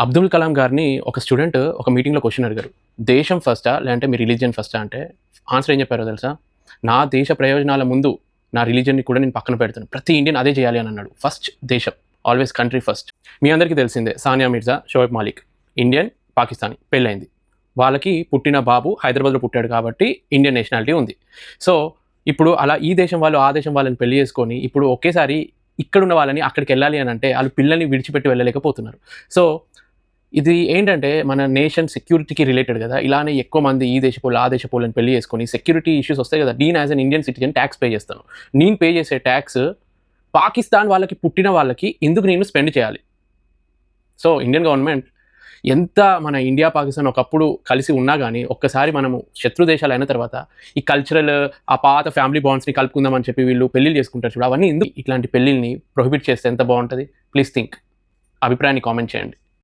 అబ్దుల్ కలాం గారిని ఒక స్టూడెంట్ ఒక మీటింగ్లో క్వశ్చన్ అడిగారు. దేశం ఫస్టా లేదంటే మీ రిలీజియన్ ఫస్టా అంటే ఆన్సర్ ఏం చెప్పారో తెలుసా? నా దేశ ప్రయోజనాల ముందు నా రిలీజియన్ని కూడా నేను పక్కన పెడతాను ప్రతి ఇండియన్ అదే చేయాలి అని అన్నాడు. ఫస్ట్ దేశం. ఆల్వేస్ కంట్రీ ఫస్ట్ మీ అందరికీ తెలిసిందే సానియా మిర్జా షోయబ్ మాలిక్. ఇండియన్ పాకిస్తానీ. పెళ్ళైంది వాళ్ళకి పుట్టిన బాబు హైదరాబాద్లో పుట్టాడు కాబట్టి ఇండియన్ నేషనాలిటీ ఉంది. సో ఇప్పుడు అలా ఈ దేశం వాళ్ళు ఆ దేశం వాళ్ళని పెళ్ళి చేసుకొని ఇప్పుడు ఒకేసారి ఇక్కడ ఉన్న వాళ్ళని అక్కడికి వెళ్ళాలి అని అంటే వాళ్ళు పిల్లల్ని విడిచిపెట్టి వెళ్ళలేకపోతున్నారు. సో ఇది ఏంటంటే మన నేషన్ సెక్యూరిటీకి రిలేటెడ్ కదా. ఇలానే ఎక్కువ మంది ఈ దేశపోలు ఆ దేశపోళ్ళని పెళ్ళి చేసుకొని సెక్యూరిటీ ఇష్యూస్ వస్తాయి కదా. నేను as an Indian citizen tax pay చేస్తాను. నేను పే చేసే ట్యాక్స్ పాకిస్తాన్ వాళ్ళకి పుట్టిన వాళ్ళకి ఎందుకు నేను స్పెండ్ చేయాలి? సో ఇండియన్ గవర్నమెంట్ ఎంత మన ఇండియా పాకిస్తాన్ ఒకప్పుడు కలిసి ఉన్నా కానీ ఒక్కసారి మనము శత్రు దేశాలు అయిన తర్వాత ఈ కల్చరల్ ఆ పాత ఫ్యామిలీ బాండ్స్ని కలుపుకుందామని చెప్పి వీళ్ళు పెళ్ళిళ్ళు చేసుకుంటారు చూడు అవన్నీ ఎందుకు ఇట్లాంటి పెళ్ళిళ్ళని ప్రొహిబిట్ చేస్తే ఎంత బాగుంటుంది? ప్లీజ్ థింక్ అభిప్రాయాన్ని కామెంట్ చేయండి.